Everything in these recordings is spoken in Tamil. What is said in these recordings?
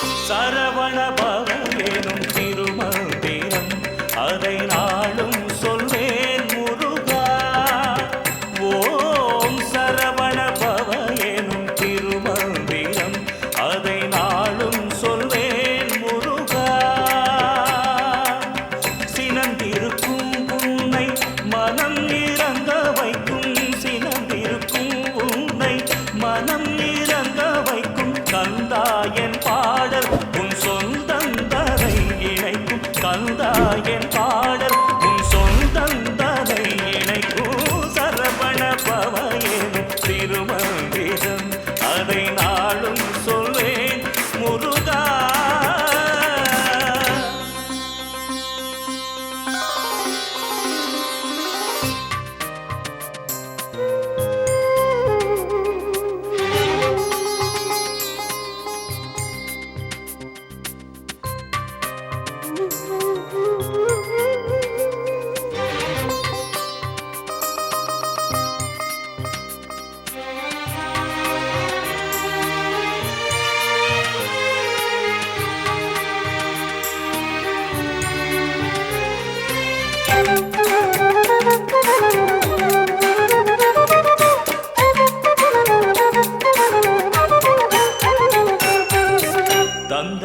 சரவண பவனும் திருமந்திரம் அதை நாளும் சொல்வேன் முருகா. ஓம் சரவண பவனும் திருமந்திரம் அதை நாளும் சொல்வேன் முருகா. சினந்திருக்கும் உன்னை மனம் இறங்க வைக்கும் சினந்திருக்கும் உன்னை மனம் இறங்க வைக்கும் கந்தாயன் பாடல் கந்தாயன் பாடல் உன் சொந்தந்தரை இணைக்கும் சரவண பவயனும் திருமந்திரம்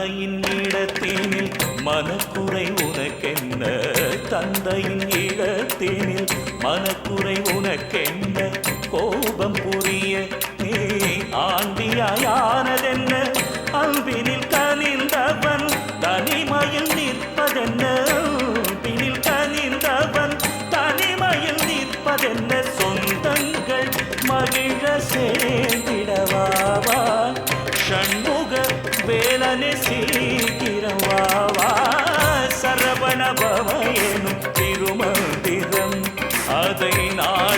தந்தையின் இடத்தினில் மனக்குறை உனக்கென்ன? தந்தையின் இடத்தினில் மனக்குறை உனக்கென்ன? கோபம் புரிய நீ ஆண்டியாயானதென்ன? அன்பினில் கனிந்தவன் தனிமையில் நிற்பதென்ன? அன்பினில் கனிந்தவன் தனிமையில் நிற்பதென்ன? சொந்தங்கள் மகிழ சேர்ந்திடவாவா வேலனை சீக்கிரவாவா சரவண பவயனும் திருமந்திரம் அதை நாடு